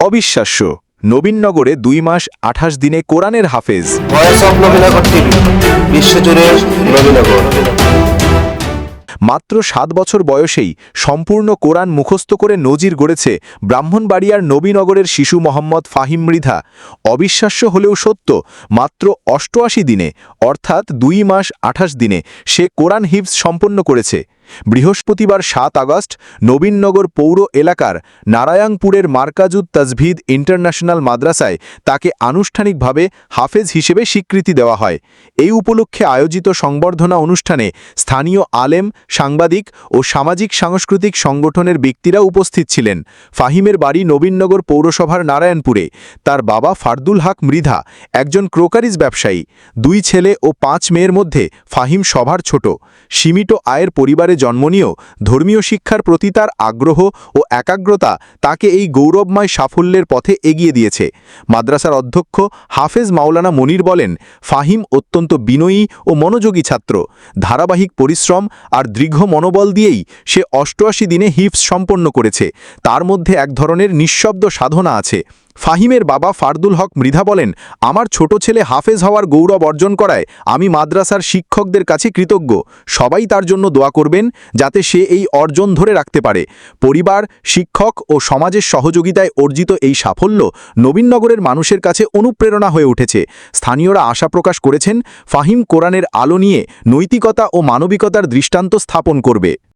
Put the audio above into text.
অবিশ্বাস্য। নবীনগরে দুই মাস আঠাশ দিনে কোরআনের হাফেজ। মাত্র সাত বছর বয়সেই সম্পূর্ণ কোরআন মুখস্থ করে নজির গড়েছে ব্রাহ্মণবাড়িয়ার নবীনগরের শিশু মোহাম্মদ ফাহিম মৃধা। অবিশ্বাস্য হলেও সত্য মাত্র অষ্টআশি দিনে অর্থাৎ দুই মাস আঠাশ দিনে সে কোরআন হিফজ সম্পন্ন করেছে। বৃহস্পতিবার সাত আগস্ট নবীনগর পৌর এলাকার নারায়ণপুরের মার্কাজুদ তাজভিদ ইন্টারন্যাশনাল মাদ্রাসায় তাকে আনুষ্ঠানিকভাবে হাফেজ হিসেবে স্বীকৃতি দেওয়া হয়। এই উপলক্ষে আয়োজিত সংবর্ধনা অনুষ্ঠানে স্থানীয় আলেম, সাংবাদিক ও সামাজিক সাংস্কৃতিক সংগঠনের ব্যক্তিরা উপস্থিত ছিলেন। ফাহিমের বাড়ি নবীনগর পৌরসভার নারায়ণপুরে। তার বাবা ফারদুল হক মৃধা, একজন ক্রোকারিজ ব্যবসায়ী। দুই ছেলে ও পাঁচ মেয়ের মধ্যে ফাহিম সভার ছোট। সীমিত আয়ের পরিবারে জন্ম নিয়েও ধর্মীয় শিক্ষার প্রতি তার আগ্রহ ও একাগ্রতা তাকে এই গৌরবময় সাফল্যের পথে এগিয়ে দিয়েছে। মাদ্রাসার অধ্যক্ষ হাফেজ মাওলানা মনির বলেন, ফাহিম অত্যন্ত বিনয়ী ও মনোযোগী ছাত্র। ধারাবাহিক পরিশ্রম আর দৃঢ় মনোবল দিয়েই সে অষ্টআশি দিনে হিফস সম্পন্ন করেছে। তার মধ্যে এক ধরনের নিঃশব্দ সাধনা আছে। ফাহিমের বাবা ফারদুল হক মৃধা বলেন, আমার ছোট ছেলে হাফেজ হওয়ার গৌরব অর্জন করায় আমি মাদ্রাসার শিক্ষকদের কাছে কৃতজ্ঞ। সবাই তার জন্য দোয়া করবেন যাতে সে এই অর্জন ধরে রাখতে পারে। পরিবার, শিক্ষক ও সমাজের সহযোগিতায় অর্জিত এই সাফল্য নবীনগরের মানুষের কাছে অনুপ্রেরণা হয়ে উঠেছে। স্থানীয়রা আশা প্রকাশ করেছেন, ফাহিম কোরআনের আলো নিয়ে নৈতিকতা ও মানবিকতার দৃষ্টান্ত স্থাপন করবে।